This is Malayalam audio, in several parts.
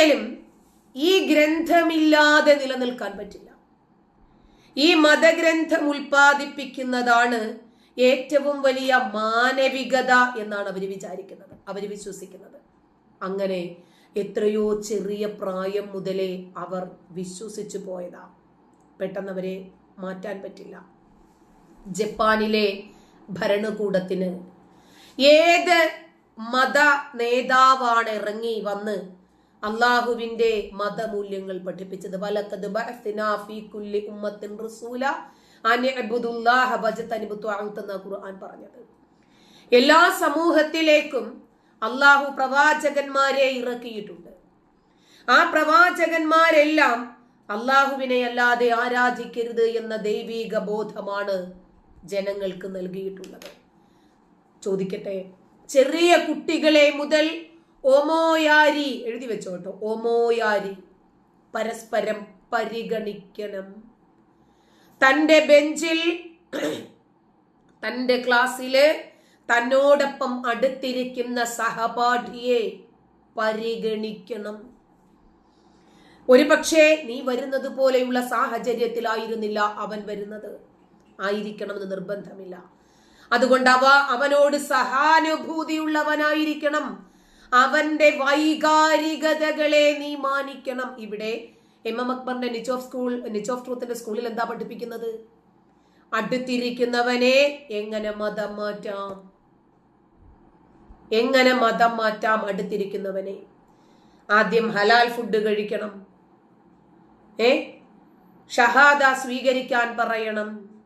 ഒരിക്കലും ഈ ഗ്രന്ഥമില്ലാതെ നിലനിൽക്കാൻ പറ്റില്ല. ഈ മതഗ്രന്ഥം ഉൽപ്പാദിപ്പിക്കുന്നതാണ് ഏറ്റവും വലിയ മാനവികത എന്നാണ് അവർ വിചാരിക്കുന്നത് അവർ വിശ്വസിക്കുന്നത്. അങ്ങനെ എത്രയോ ചെറിയ പ്രായം മുതലേ അവർ വിശ്വസിച്ചു പോയതാ. പെട്ടെന്ന് അവരെ മാറ്റാൻ പറ്റില്ല. ജപ്പാനിലെ ഭരണകൂടത്തിന് ഏത് മത നേതാവാണ് ഇറങ്ങി വന്ന് അള്ളാഹുവിന്റെ മതമൂല്യങ്ങൾ പഠിപ്പിച്ചത്. വലക്കത് ഖുർആൻ പറഞ്ഞത്. എല്ലാ സമൂഹത്തിലേക്കും അള്ളാഹു പ്രവാചകന്മാരെ ഇറക്കിയിട്ടുണ്ട്. ആ പ്രവാചകന്മാരെല്ലാം അള്ളാഹുവിനെ അല്ലാതെ ആരാധിക്കരുത് എന്ന ദൈവീക ബോധമാണ് ജനങ്ങൾക്ക് നൽകിയിട്ടുള്ളത്. ചോദിക്കട്ടെ? ചെറിയ കുട്ടികളെ മുതൽ ഓമോയാരി എഴുതി വെച്ചോട്ടോ ഓമോയാരി. പരസ്പരം പരിഗണിക്കണം. തന്റെ ബെഞ്ചിൽ തന്റെ ക്ലാസ്സിൽ തന്നോടൊപ്പം അടുത്തിരിക്കുന്ന സഹപാഠിയെ പരിഗണിക്കണം. ഒരു പക്ഷേ നീ വരുന്നത് പോലെയുള്ള സാഹചര്യത്തിലായിരുന്നില്ല അവൻ വരുന്നത്. ആയിരിക്കണമെന്ന് നിർബന്ധമില്ല. അതുകൊണ്ട് അവ അവനോട് സഹാനുഭൂതിയുള്ളവനായിരിക്കണം. അവന്റെ വൈകാരികതകളെ നീ മാനിക്കണം. ഇവിടെ എം എം അക്ബറിന്റെ niche of school niche of ട്രൂത്തിന്റെ സ്കൂളിൽ എന്താ പഠിപ്പിക്കുന്നത്? അടുത്തിരിക്കുന്നവനെ എങ്ങനെ മതം മാറ്റാം? എങ്ങനെ മതം മാറ്റാം അടുത്തിരിക്കുന്നവനെ? ആദ്യം ഹലാൽ ഫുഡ് കഴിക്കണം. ഏ? ഷഹാദ സ്വീകരിക്കാൻ പറയണം.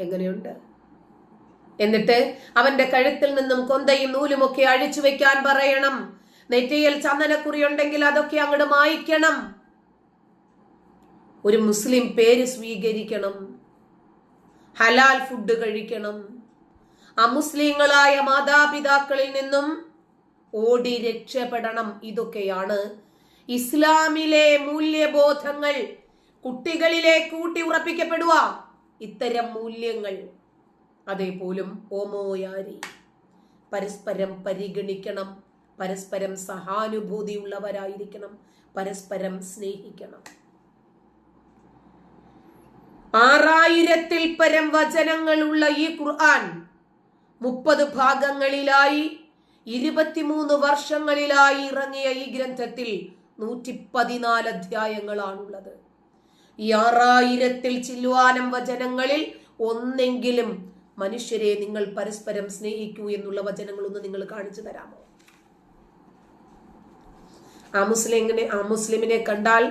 എങ്ങനെയുണ്ട്? എന്നിട്ട് അവന്റെ കഴുത്തിൽ നിന്നും കൊന്തയും നൂലുമൊക്കെ അഴിച്ചു വെക്കാൻ പറയണം. നെറ്റിയിൽ ചന്ദനക്കുറി ഉണ്ടെങ്കിൽ അതൊക്കെ അങ്ങോട്ട് മായ്ക്കണം. ഒരു മുസ്ലിം പേര് സ്വീകരിക്കണം. ഹലാൽ ഫുഡ് കഴിക്കണം. അമുസ്ലിങ്ങളായ മാതാപിതാക്കളിൽ നിന്നും ഓടി രക്ഷപ്പെടണം. ഇതൊക്കെയാണ് ഇസ്ലാമിലെ മൂല്യബോധങ്ങൾ. കുട്ടികളിലെ കൂട്ടി ഉറപ്പിക്കപ്പെടുക. ഇത്തരം മൂല്യങ്ങൾ. അതേപോലും ഓമോയാരി. പരസ്പരം പരിഗണിക്കണം. പരസ്പരം സഹാനുഭൂതിയുള്ളവരായിരിക്കണം. പരസ്പരം സ്നേഹിക്കണം. ആറായിരത്തിൽ പരം വചനങ്ങളുള്ള ഈ ഖുർആൻ മുപ്പത് ഭാഗങ്ങളിലായി ഇരുപത്തിമൂന്ന് വർഷങ്ങളിലായി ഇറങ്ങിയ ഈ ഗ്രന്ഥത്തിൽ നൂറ്റി പതിനാല് അധ്യായങ്ങളാണുള്ളത്. ഈ ആറായിരത്തിൽ ചില്ലുവാനം വചനങ്ങളിൽ ഒന്നെങ്കിലും മനുഷ്യരെ നിങ്ങൾ പരസ്പരം സ്നേഹിക്കൂ എന്നുള്ള വചനങ്ങളൊന്ന് നിങ്ങൾ കാണിച്ചു തരാമോ? ആ മുസ്ലിമിനെ ആ മുസ്ലിമിനെ കണ്ടാൽ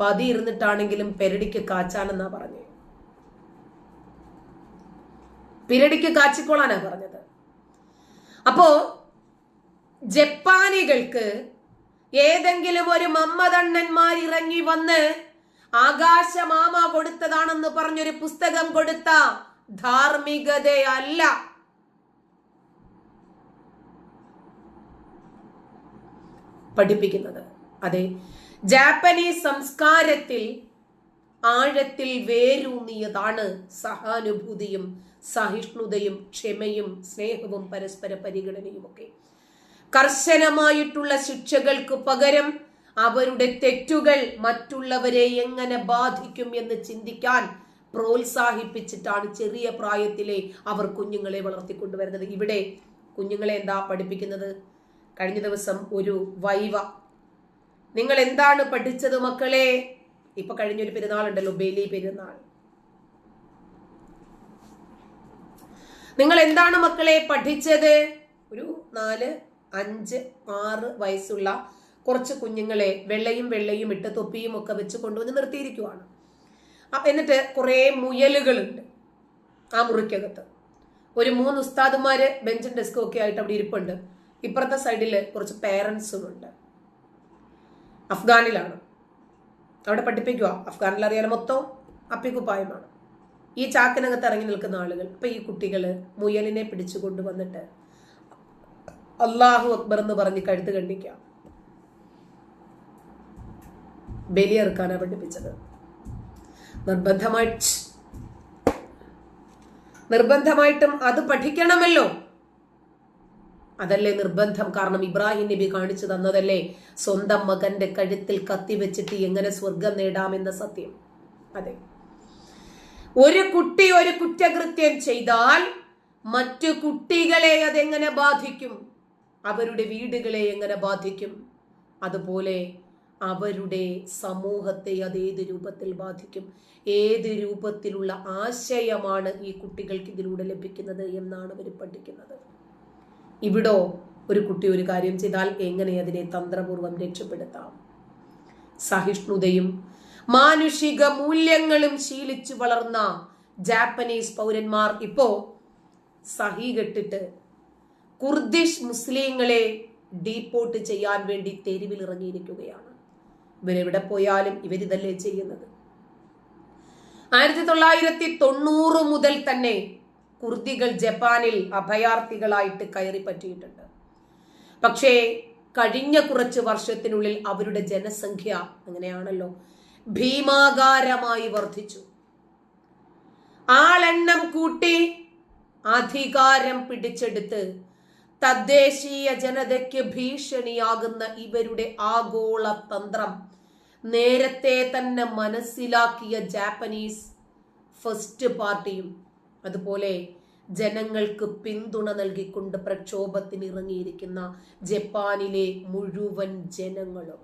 പതി ഇരുന്നിട്ടാണെങ്കിലും പെരടിക്ക് കാച്ചാനെന്നാ പറഞ്ഞു. പിരടിക്ക് കാച്ചിക്കോളാനാ പറഞ്ഞത്. അപ്പോ ജപ്പാനികൾക്ക് ഏതെങ്കിലും ഒരു മമ്മതണ്ണന്മാർ ഇറങ്ങി വന്ന് ആകാശമാമ കൊടുത്തതാണെന്ന് പറഞ്ഞൊരു പുസ്തകം കൊടുത്ത ധാർമ്മികതയല്ല. പഠിപ്പിക്കുന്നത്. അതെ. ജാപ്പനീസ് സംസ്കാരത്തിൽ ആഴത്തിൽ വേരൂന്നിയതാണ് സഹാനുഭൂതിയും സഹിഷ്ണുതയും ക്ഷമയും സ്നേഹവും പരസ്പര പരിഗണനയും ഒക്കെ കർശനമായിട്ടുള്ള ശിക്ഷകൾക്ക് പകരം അവരുടെ തെറ്റുകൾ മറ്റുള്ളവരെ എങ്ങനെ ബാധിക്കും എന്ന് ചിന്തിക്കാൻ പ്രോത്സാഹിപ്പിച്ചിട്ടാണ് ചെറിയ പ്രായത്തിലെ അവർ കുഞ്ഞുങ്ങളെ വളർത്തിക്കൊണ്ടുവരുന്നത്. ഇവിടെ കുഞ്ഞുങ്ങളെ എന്താ പഠിപ്പിക്കുന്നത്? കഴിഞ്ഞ ദിവസം ഒരു വൈവ. നിങ്ങൾ എന്താണ് പഠിച്ചത് മക്കളെ? ഇപ്പൊ കഴിഞ്ഞൊരു പെരുന്നാളുണ്ടല്ലോ ബേലി പെരുന്നാൾ. നിങ്ങൾ എന്താണ് മക്കളെ പഠിച്ചത്? ഒരു നാല് അഞ്ച് ആറ് വയസ്സുള്ള കുറച്ച് കുഞ്ഞുങ്ങളെ വെള്ളയും വെള്ളയും ഇട്ട് തൊപ്പിയും ഒക്കെ വെച്ച് കൊണ്ടുവന്ന് നിർത്തിയിരിക്കുവാണ്. എന്നിട്ട് കുറേ മുയലുകളുണ്ട് ആ മുറിക്കകത്ത്. ഒരു മൂന്ന് ഉസ്താദുമാര് ബെഞ്ചും ഡെസ്കും ഒക്കെ ആയിട്ട് അവിടെ ഇരിപ്പുണ്ട്. ഇപ്പുറത്തെ സൈഡിൽ കുറച്ച് പേരൻസും ഉണ്ട്. അഫ്ഗാനിലാണ്. അവിടെ പഠിപ്പിക്കുക അഫ്ഗാനിൽ അറിയാലോ മൊത്തം അപ്പിക്കുപ്പായമാണ്. ഈ ചാക്കിനകത്ത് ഇറങ്ങി നിൽക്കുന്ന ആളുകൾ ഇപ്പൊ ഈ കുട്ടികൾ മുയലിനെ പിടിച്ചു കൊണ്ടുവന്നിട്ട് അള്ളാഹു അക്ബർ എന്ന് പറഞ്ഞ് കഴുത്ത് കണ്ടിക്കാം ബലിയെറുക്കാനാണ് പഠിപ്പിച്ചത്. നിർബന്ധമായിട്ട് നിർബന്ധമായിട്ടും അത് പഠിക്കണമല്ലോ. അതല്ലേ നിർബന്ധം? കാരണം ഇബ്രാഹിം നബി കാണിച്ചു തന്നതല്ലേ? സ്വന്തം മകന്റെ കഴുത്തിൽ കത്തി വെച്ചിട്ട് എങ്ങനെ സ്വർഗം നേടാമെന്ന സത്യം. അതെ. ഒരു കുട്ടി ഒരു കുറ്റകൃത്യം ചെയ്താൽ മറ്റു കുട്ടികളെ അതെങ്ങനെ ബാധിക്കും? അവരുടെ വീടുകളെ എങ്ങനെ ബാധിക്കും? അതുപോലെ അവരുടെ സമൂഹത്തെ അത് ഏത് രൂപത്തിൽ ബാധിക്കും? ഏത് രൂപത്തിലുള്ള ആശയമാണ് ഈ കുട്ടികൾക്ക് ഇതിലൂടെ ലഭിക്കുന്നത് എന്നാണ് അവർ പഠിക്കുന്നത്. ഇവിടോ ഒരു കുട്ടി ഒരു കാര്യം ചെയ്താൽ എങ്ങനെ അതിനെ തന്ത്രപൂർവം രക്ഷപ്പെടുത്താം? സഹിഷ്ണുതയും മാനുഷിക മൂല്യങ്ങളും ശീലിച്ചു വളർന്ന ജാപ്പനീസ് പൗരന്മാർ ഇപ്പോ സഹി കെട്ടിട്ട് കുർദിഷ് മുസ്ലിങ്ങളെ ഡീപ്പോർട്ട് ചെയ്യാൻ വേണ്ടി തെരുവിൽ ഇറങ്ങിയിരിക്കുകയാണ് ഇവരെവിടെ പോയാലും ഇവരിതല്ലേ ചെയ്യുന്നത്. ആയിരത്തി തൊള്ളായിരത്തി തൊണ്ണൂറ് മുതൽ തന്നെ കുർദികൾ ജപ്പാനിൽ അഭയാർത്ഥികളായിട്ട് കയറി പറ്റിയിട്ടുണ്ട് പക്ഷേ കഴിഞ്ഞ കുറച്ച് വർഷത്തിനുള്ളിൽ അവരുടെ ജനസംഖ്യ അങ്ങനെയാണല്ലോ ഭീമാകാരമായി വർദ്ധിച്ചു. ആളെണ്ണം കൂട്ടി അധികാരം പിടിച്ചെടുത്ത് തദ്ദേശീയ ജനതയ്ക്ക് ഭീഷണിയാകുന്ന ഇവരുടെ ആഗോള തന്ത്രം. നേരത്തെ തന്നെ മനസ്സിലാക്കിയ ജാപ്പനീസ് ഫസ്റ്റ് പാർട്ടിയും അതുപോലെ ജനങ്ങൾക്ക് പിന്തുണ നൽകിക്കൊണ്ട് പ്രക്ഷോഭത്തിന് ഇറങ്ങിയിരിക്കുന്ന ജപ്പാനിലെ മുഴുവൻ ജനങ്ങളും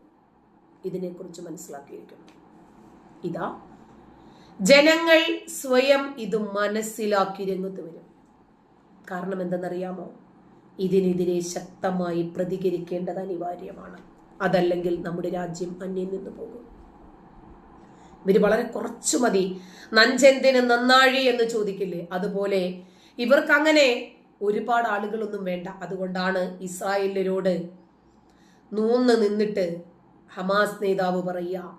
ഇതിനെക്കുറിച്ച് മനസ്സിലാക്കിയിരിക്കുന്നു. ഇതാ. ജനങ്ങൾ സ്വയം ഇത് മനസ്സിലാക്കി രംഗത്ത് വരും. കാരണം എന്തെന്നറിയാമോ? ഇതിനെതിരെ ശക്തമായി പ്രതികരിക്കേണ്ടത് അനിവാര്യമാണ്. അതല്ലെങ്കിൽ നമ്മുടെ രാജ്യം അന്യം നിന്ന് പോകും. ഇവർ വളരെ കുറച്ചു മതി. നഞ്ചെന്തിന് നന്നാഴി എന്ന് ചോദിക്കില്ലേ? അതുപോലെ ഇവർക്ക് അങ്ങനെ ഒരുപാട് ആളുകളൊന്നും വേണ്ട. അതുകൊണ്ടാണ് ഇസ്രായേലരോട് നൂന്ന് നിന്നിട്ട് ഹമാസ് നേതാവ് പറയുക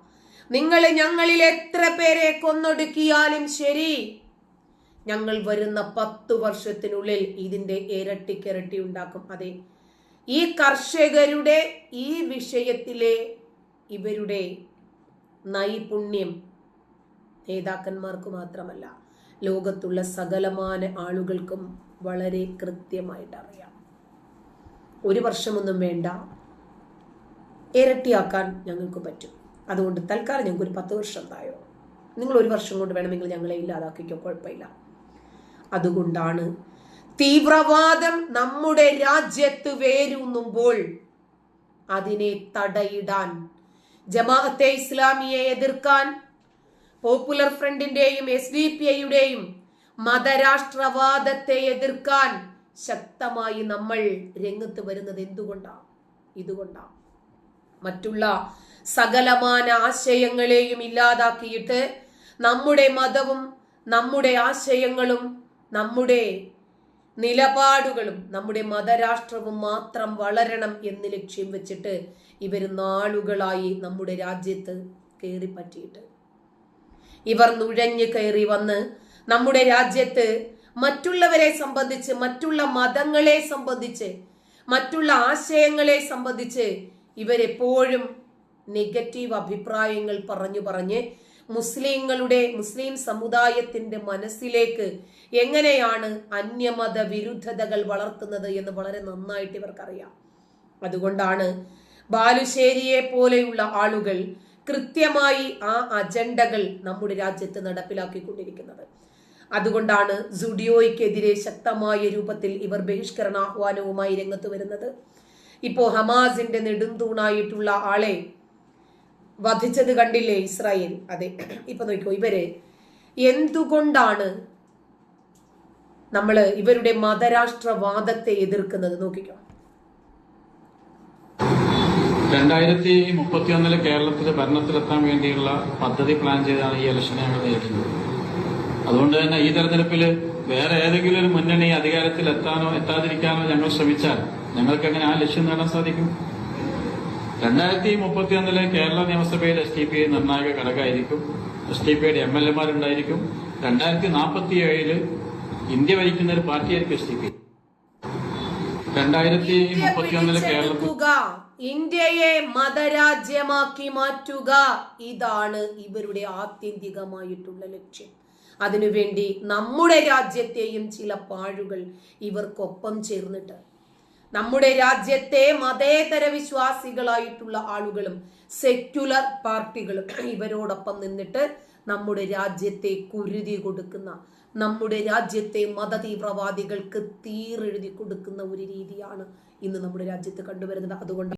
നിങ്ങൾ ഞങ്ങളിൽ എത്ര പേരെ കൊന്നൊടുക്കിയാലും ശരി. ഞങ്ങൾ വരുന്ന പത്തു വർഷത്തിനുള്ളിൽ ഇതിന്റെ ഇരട്ടിക്കിരട്ടി ഉണ്ടാക്കും. അതെ. ഈ കർഷകരുടെ ഈ വിഷയത്തിലെ ഇവരുടെ നൈപുണ്യം നേതാക്കന്മാർക്ക് മാത്രമല്ല ലോകത്തുള്ള സകലമാന ആളുകൾക്കും വളരെ കൃത്യമായിട്ട് അറിയാം. ഒരു വർഷമൊന്നും വേണ്ട. ഇരട്ടിയാക്കാൻ ഞങ്ങൾക്ക് പറ്റും. അതുകൊണ്ട് തൽക്കാലം ഞങ്ങൾക്ക് ഒരു പത്ത് വർഷം തായോ? നിങ്ങൾ ഒരു വർഷം കൊണ്ട് വേണമെങ്കിൽ ഞങ്ങളെ ഇല്ലാതാക്കിക്കോ കുഴപ്പമില്ല. അതുകൊണ്ടാണ്. തീവ്രവാദം നമ്മുടെ രാജ്യത്ത് വേരൂന്നുമ്പോൾ അതിനെ തടയിടാൻ ജമാഅത്തെ ഇസ്ലാമിയെ എതിർക്കാൻ പോപ്പുലർ ഫ്രണ്ടിന്റെയും എസ് ഡി പി ഐയുടെയും മതരാഷ്ട്രവാദത്തെ എതിർക്കാൻ ശക്തമായി നമ്മൾ രംഗത്ത് വരുന്നത് എന്തുകൊണ്ടാണ്? ഇതുകൊണ്ടാണ്. മറ്റുള്ള സകലമാന ആശയങ്ങളെയും ഇല്ലാതാക്കിയിട്ട് നമ്മുടെ മതവും നമ്മുടെ ആശയങ്ങളും നമ്മുടെ നിലപാടുകളും നമ്മുടെ മതരാഷ്ട്രവും മാത്രം വളരണം എന്ന് ലക്ഷ്യം വെച്ചിട്ട് ഇവർ നാളുകളായി നമ്മുടെ രാജ്യത്ത് കയറി പറ്റിയിട്ട് ഇവർ നുഴഞ്ഞു കയറി വന്ന് നമ്മുടെ രാജ്യത്ത് മറ്റുള്ളവരെ സംബന്ധിച്ച് മറ്റുള്ള മതങ്ങളെ സംബന്ധിച്ച് മറ്റുള്ള ആശയങ്ങളെ സംബന്ധിച്ച് ഇവരെപ്പോഴും നെഗറ്റീവ് അഭിപ്രായങ്ങൾ പറഞ്ഞു പറഞ്ഞ് മുസ്ലിങ്ങളുടെ മുസ്ലിം സമുദായത്തിന്റെ മനസ്സിലേക്ക് എങ്ങനെയാണ് അന്യമത വിരുദ്ധതകൾ വളർത്തുന്നത് എന്ന് വളരെ നന്നായിട്ട് ഇവർക്കറിയാം. അതുകൊണ്ടാണ് ബാലുശ്ശേരിയെ പോലെയുള്ള ആളുകൾ കൃത്യമായി ആ അജണ്ടകൾ നമ്മുടെ രാജ്യത്ത് നടപ്പിലാക്കിക്കൊണ്ടിരിക്കുന്നത്. അതുകൊണ്ടാണ് സുഡിയോയ്ക്കെതിരെ ശക്തമായ രൂപത്തിൽ ഇവർ ബഹിഷ്കരണ ആഹ്വാനവുമായി രംഗത്ത് വരുന്നത്. ഇപ്പോ ഹമാസിന്റെ നെടുന്തൂണായിട്ടുള്ള ആളെ വധിച്ചത് കണ്ടില്ലേ ഇസ്രായേൽ? അതെ. ഇപ്പൊ നോക്കൂ ഇവർ എന്തുകൊണ്ടാണ് നമ്മൾ ഇവരുടെ മതരാഷ്ട്രവാദത്തെ എതിർക്കുന്നത്? നോക്കിക്കോ. രണ്ടായിരത്തി മുപ്പത്തി ഒന്നിൽ കേരളത്തിൽ ഭരണത്തിലെത്താൻ വേണ്ടിയുള്ള പദ്ധതി പ്ലാൻ ചെയ്താണ് ഈ ഇലക്ഷനെ ഞങ്ങൾ നേരിടുന്നത്. അതുകൊണ്ട് തന്നെ ഈ തെരഞ്ഞെടുപ്പിൽ വേറെ ഏതെങ്കിലും ഒരു മുന്നണി അധികാരത്തിൽ എത്താനോ എത്താതിരിക്കാനോ ഞങ്ങൾ ശ്രമിച്ചാൽ ഞങ്ങൾക്ക് എങ്ങനെ ആ ലക്ഷ്യം നേടാൻ സാധിക്കും? രണ്ടായിരത്തി മുപ്പത്തിയൊന്നിലെ കേരള നിയമസഭയിൽ എസ് ടി പി നിർണായക ഘടകമായിരിക്കും. എസ് ടി പിയുടെ എം എൽ എമാരുണ്ടായിരിക്കും. രണ്ടായിരത്തി നാൽപ്പത്തി ഏഴിൽ ഇന്ത്യ ഭരിക്കുന്ന ഒരു പാർട്ടിയായിരിക്കും എസ് ടി പി രണ്ടായിരത്തി മുപ്പത്തിയൊന്നിലെ കേരളത്തിൽ ഇന്ത്യയെ മതരാജ്യമാക്കി മാറ്റുക. ഇതാണ് ഇവരുടെ ആത്യന്തികമായിട്ടുള്ള ലക്ഷ്യം. അതിനുവേണ്ടി നമ്മുടെ രാജ്യത്തെയും ചില പാഴുകൾ ഇവർക്കൊപ്പം ചേർന്നിട്ട് നമ്മുടെ രാജ്യത്തെ മതേതര വിശ്വാസികളായിട്ടുള്ള ആളുകളും സെക്യുലർ പാർട്ടികളും ഇവരോടൊപ്പം നിന്നിട്ട് നമ്മുടെ രാജ്യത്തെ കുരുതി കൊടുക്കുന്ന നമ്മുടെ രാജ്യത്തെ മതതീവ്രവാദികൾക്ക് തീറെഴുതി കൊടുക്കുന്ന ഒരു രീതിയാണ് ഇന്ന് നമ്മുടെ രാജ്യത്ത് കണ്ടുവരുന്നത്. അതുകൊണ്ട്